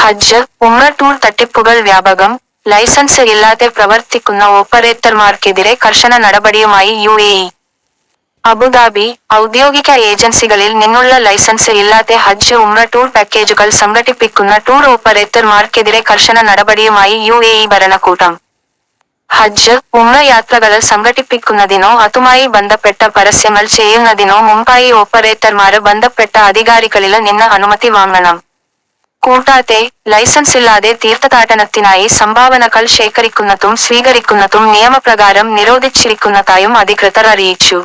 ഹജ്ജ് ഉംറ tour തട്ടിപ്പുകൾ വ്യാപകം licence ഇല്ലാതെ പ്രവർത്തിക്കുന്ന ഓപ്പറേറ്റർമാർക്കെതിരെ കർശന നടപടിയുമായി യു എ ഇ. അബുദാബി ഔദ്യോഗിക ഏജൻസികളിൽ നിന്നുള്ള ലൈസൻസ് ഇല്ലാതെ ഹജ്ജ് ഉംറ ടൂർ പാക്കേജുകൾ സംഘടിപ്പിക്കുന്ന ടൂർ ഓപ്പറേറ്റർമാർക്കെതിരെ കർശന നടപടിയുമായി യു എ ഇ ഭരണകൂടം. ഹജ്ജ് ഉംറ യാത്രകൾ സംഘടിപ്പിക്കുന്നതിനോ അതുമായി ബന്ധപ്പെട്ട പരസ്യങ്ങൾ ചെയ്യുന്നതിനോ മുമ്പായി ഓപ്പറേറ്റർമാര് ബന്ധപ്പെട്ട അധികാരികളിൽ നിന്ന് അനുമതി വാങ്ങണം. കൂടാതെ ലൈസൻസ് ഇല്ലാതെ തീർത്ഥതാടനത്തിനായി സംഭാവനകൾ ശേഖരിക്കുന്നതും സ്വീകരിക്കുന്നതും നിയമപ്രകാരം നിരോധിച്ചിരിക്കുന്നതായും അധികൃതർ അറിയിച്ചു.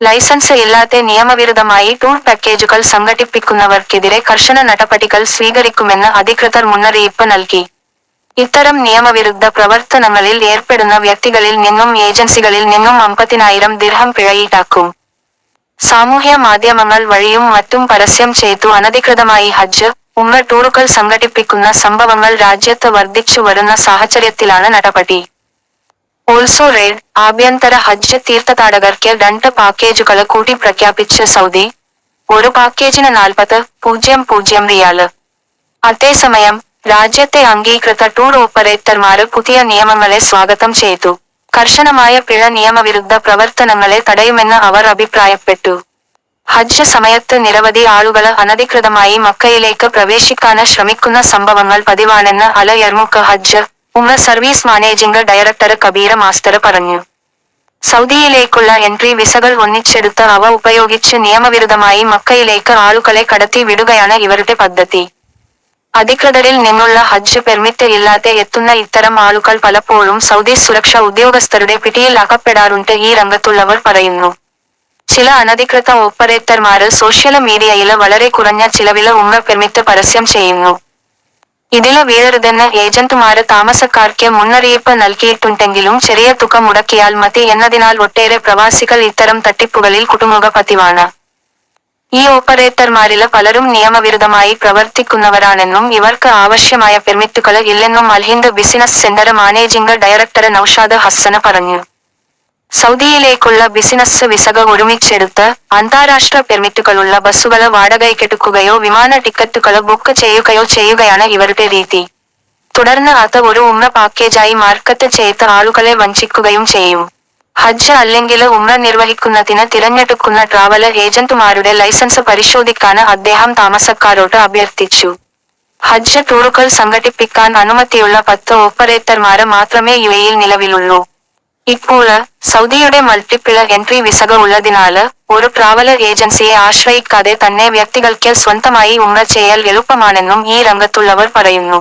ലൈസൻസ് ഇല്ലാതെ നിയമവിരുദ്ധമായി ടൂർ പാക്കേജുകൾ സംഘടിപ്പിക്കുന്നവർക്കെതിരെ കർശന നടപടികൾ സ്വീകരിക്കുമെന്ന് അധികൃതർ മുന്നറിയിപ്പ് നൽകി. ഇത്തരം നിയമവിരുദ്ധ പ്രവർത്തനങ്ങളിൽ ഏർപ്പെടുന്ന വ്യക്തികളിൽ നിന്നും ഏജൻസികളിൽ നിന്നും അമ്പതിനായിരം ദിർഹം പിഴ സാമൂഹ്യ മാധ്യമങ്ങൾ വഴിയും മറ്റും പരസ്യം ചെയ്തു അനധികൃതമായി ഹജ്ജ് ടൂറുകൾ സംഘടിപ്പിക്കുന്ന സംഭവങ്ങൾ രാജ്യത്ത് വർദ്ധിച്ചു വരുന്ന സാഹചര്യത്തിലാണ് നടപടി. ഓൾസോ റെയ്ഡ് ആഭ്യന്തര ഹജ്ജ് തീർത്ഥാടകർക്ക് രണ്ട് പാക്കേജുകൾ കൂടി പ്രഖ്യാപിച്ച് സൗദി. ഒരു പാക്കേജിന് നാൽപ്പത് പൂജ്യം പൂജ്യം റിയാൽ അതേസമയം രാജ്യത്തെ അംഗീകൃത ടൂർ ഓപ്പറേറ്റർമാർ പുതിയ നിയമങ്ങളെ സ്വാഗതം ചെയ്തു. കർശനമായ പിഴ നിയമവിരുദ്ധ പ്രവർത്തനങ്ങളെ തടയുമെന്ന് അവർ അഭിപ്രായപ്പെട്ടു. ഹജ്ജ് സമയത്ത് നിരവധി ആളുകൾ അനധികൃതമായി മക്കയിലേക്ക് പ്രവേശിക്കാന് ശ്രമിക്കുന്ന സംഭവങ്ങൾ പതിവാണെന്ന് Al Yarmuk Hajj Umrah service managing director Kabeer master പറഞ്ഞു. സൗദിയിലേക്കുള്ള എൻട്രി വിസകൾ ഒന്നിച്ചെടുത്ത് അവ ഉപയോഗിച്ച് നിയമവിരുദ്ധമായി മക്കയിലേക്ക് ആളുകളെ കടത്തി വിടുകയാണ് ഇവരുടെ പദ്ധതി. അധികൃതരിൽ നിന്നുള്ള ഹജ്ജ് പെർമിറ്റ് ഇല്ലാതെ എത്തുന്ന ഇത്തരം ആളുകൾ പലപ്പോഴും സൗദി സുരക്ഷാ ഉദ്യോഗസ്ഥരുടെ പിടിയിൽ അകപ്പെടാറുണ്ട് ഈ രംഗത്തുള്ളവർ പറയുന്നു. ചില അനധികൃത ഓപ്പറേറ്റർമാര് സോഷ്യൽ മീഡിയയിൽ വളരെ കുറഞ്ഞ ചിലവിൽ ഉമ്മ പെർമിറ്റ് പരസ്യം ചെയ്യുന്നു. ഇതിൽ വീഴരുതെന്ന് ഏജന്റുമാര് താമസക്കാർക്ക് മുന്നറിയിപ്പ് നൽകിയിട്ടുണ്ടെങ്കിലും ചെറിയ തുക മുടക്കിയാൽ മതി എന്നതിനാൽ ഒട്ടേറെ പ്രവാസികൾ ഇത്തരം തട്ടിപ്പുകളിൽ കുടുങ്ങുക പതിവാണ്. ഈ ഓപ്പറേറ്റർമാരിൽ പലരും നിയമവിരുദ്ധമായി പ്രവർത്തിക്കുന്നവരാണെന്നും ഇവർക്ക് ആവശ്യമായ പെർമിറ്റുകൾ ഇല്ലെന്നും Alhind business centre managing director Noushad ഹസ്സന് പറഞ്ഞു. സൗദിയിലേക്കുള്ള ബിസിനസ് വിസകൾ ഒരുമിച്ചെടുത്ത് അന്താരാഷ്ട്ര പെർമിറ്റുകളുള്ള ബസ്സുകൾ വാടകയ്ക്കെടുക്കുകയോ വിമാന ടിക്കറ്റുകൾ ബുക്ക് ചെയ്യുകയോ ചെയ്യുകയാണ് ഇവരുടെ രീതി. തുടർന്ന് അത് ഒരു ഉമ്ര പാക്കേജായി മാർക്കറ്റ് ചെയ്ത് ആളുകളെ വഞ്ചിക്കുകയും ചെയ്യും. ഹജ്ജ് അല്ലെങ്കിൽ ഉമ്ര നിർവഹിക്കുന്നതിന് തിരഞ്ഞെടുക്കുന്ന ട്രാവൽ ഏജന്റുമാരുടെ ലൈസൻസ് പരിശോധിക്കാൻ അദ്ദേഹം താമസക്കാരോട് അഭ്യർത്ഥിച്ചു. ഹജ്ജ് ടൂറുകൾ സംഘടിപ്പിക്കാൻ അനുമതിയുള്ള പത്ത് ഓപ്പറേറ്റർമാർ മാത്രമേ യു എയിൽ നിലവിലുള്ളൂ. ഇപ്പോൾ സൗദിയുടെ മൾട്ടിപ്പിൾ എൻട്രി വിസകൾ ഉള്ളതിനാല് ഒരു ട്രാവലർ ഏജൻസിയെ ആശ്രയിക്കാതെ തന്നെ വ്യക്തികൾക്ക് സ്വന്തമായി ഉമ്ര ചെയ്യൽ എളുപ്പമാണെന്നും ഈ രംഗത്തുള്ളവർ പറയുന്നു.